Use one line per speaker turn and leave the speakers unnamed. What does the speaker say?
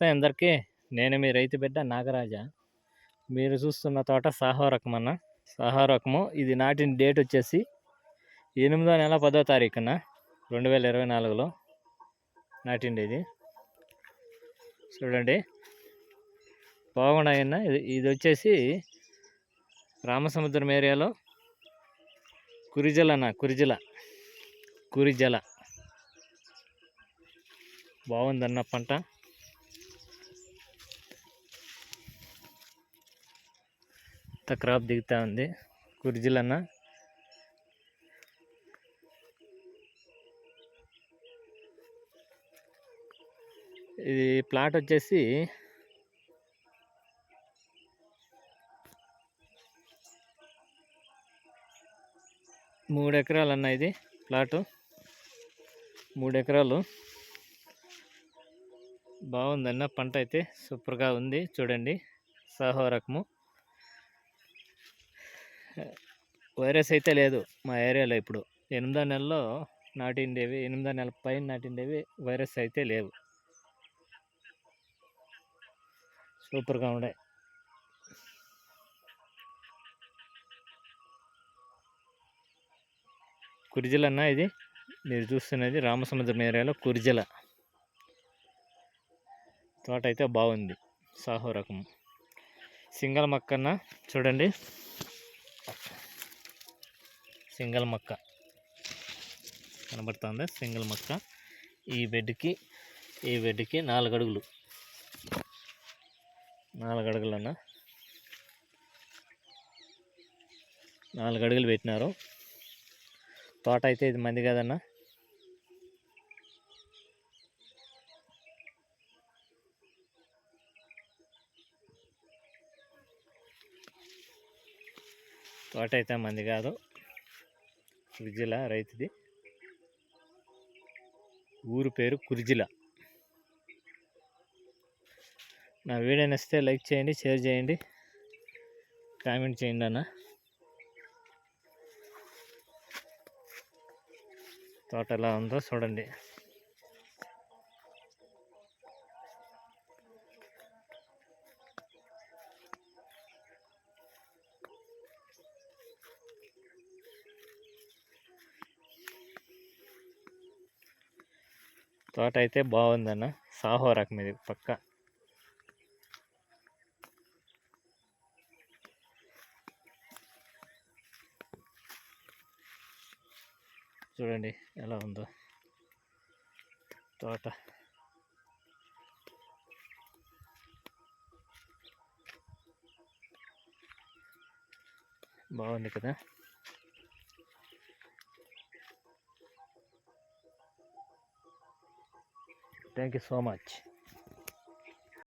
నమస్తే అందరికీ. నేను మీ రైతు బిడ్డ నాగరాజా. మీరు చూస్తున్న తోట సాహో రకం అన్న. సాహో రకము. ఇది నాటిన డేట్ వచ్చేసి ఎనిమిదో నెల పదో తారీఖున రెండు వేల ఇరవై నాలుగులో నాటిండి ఇది. చూడండి. బాగున్నాయన్న ఇది ఇది వచ్చేసి రామసముద్రం ఏరియాలో కురిజల అన్న కురిజల కురిజల. బాగుందన్న పంట. కొత్త క్రాప్ దిగుతూ ఉంది. కుర్జీలన్న. ఇది ప్లాట్ వచ్చేసి మూడు ఎకరాలు అన్న ఇది ప్లాటు. మూడు ఎకరాలు. బాగుందన్న పంట అయితే సూపర్గా ఉంది. చూడండి. సాహో రకము. వైరస్ అయితే లేదు మా ఏరియాలో ఇప్పుడు. ఎనిమిదో నెలలో నాటిండేవి ఎనిమిదో నెల పైన నాటిండేవి వైరస్ అయితే లేవు. సూపర్గా ఉండే. కురిజల ఇది? మీరు చూస్తున్నది రామసముద్రం ఏరియాలో కురిజల. తోట అయితే బాగుంది. సాహో రకం. సింగల్ మక్కన్న చూడండి. సింగిల్ మక్క. కనబడుతుంది. సింగిల్ మక్క. ఈ బెడ్కి ఈ బెడ్కి నాలుగు అడుగులు. నాలుగు అడుగులన్న. నాలుగు అడుగులు పెట్టినారు. తోట అయితే ఇది మంది కదన్నా. తోట అయితే మంది కాదు. కుర్జిల రైతుది. ఊరు పేరు కుర్జిల. నా వీడియో నచ్చితే లైక్ చేయండి షేర్ చేయండి. కామెంట్ చేయండి అన్న. తోట ఎలా ఉందో చూడండి. తోట అయితే బాగుందన్న సాహో రకం ఇది పక్క. చూడండి ఎలా ఉందో. తోట. బాగుంది కదా. thank you so much.